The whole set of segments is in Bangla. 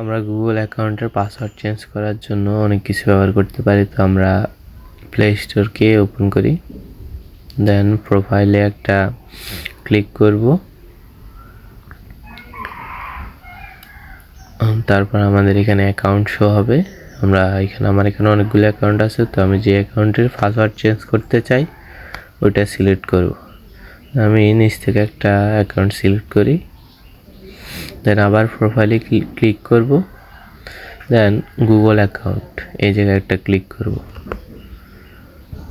আমরা গুগল অ্যাকাউন্টের পাসওয়ার্ড চেঞ্জ করার জন্য অনেক কিছু ব্যবহার করতে পারি। তো আমরা প্লে স্টোরকে ওপেন করি। দেন প্রোফাইলে একটা ক্লিক করব। তারপর আমাদের এখানে অ্যাকাউন্ট শো হবে। আমরা এখানে, আমার এখানে অনেকগুলো অ্যাকাউন্ট আছে। তো আমি যে অ্যাকাউন্টের পাসওয়ার্ড চেঞ্জ করতে চাই, ওইটা সিলেক্ট করব। আমি নিচ থেকে একটা অ্যাকাউন্ট সিলেক্ট করি। দেন আবার প্রোফাইলে ক্লিক করব। দেন গুগল অ্যাকাউন্ট এই জায়গায় একটা ক্লিক করব।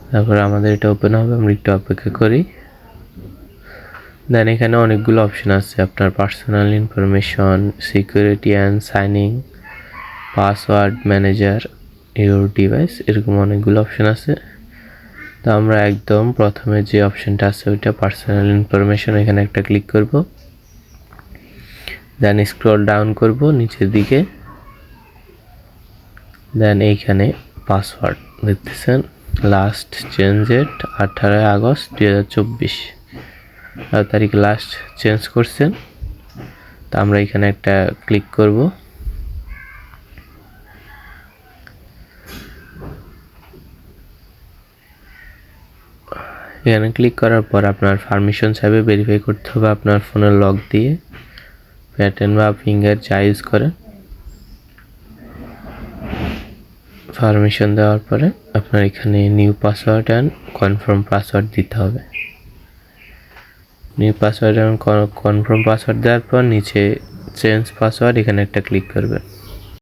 তারপর আমাদের এটা ওপেন হবে, আমরা একটু অপেক্ষা করি। দেন এখানে অনেকগুলো অপশন আছে, আপনার personal information security and signing password manager your device এরকম অনেকগুলো অপশন আছে। তো আমরা একদম প্রথমে যে অপশনটা আছে, ওইটা পার্সোনাল ইনফরমেশন এখানে একটা ক্লিক করব। দেন স্ক্রল ডাউন করব, নিচের দিকে। দেন এইখানে পাসওয়ার্ড দেখতেছেন। লাস্ট চেঞ্জ ডেট আঠারোই আগস্ট দুই হাজার চব্বিশ। তারিখ লাস্ট চেঞ্জ করছেন। তা আমরা এখানে একটা ক্লিক করব। এখানে ক্লিক করার পর আপনার পারমিশন চাইবে ভেরিফাই করতে হবে আপনার ফোনের লক দিয়ে। প্যাটার্ন বা ফিঙ্গার যা ইউজ করেন পারমিশন দেওয়ার পরে আপনার এখানে new password and confirm password দিতে হবে। নিউ পাসওয়ার্ড এবং কনফার্ম পাসওয়ার্ড দেওয়ার পর নিচে চেঞ্জ পাসওয়ার্ড এখানে একটা ক্লিক করবেন।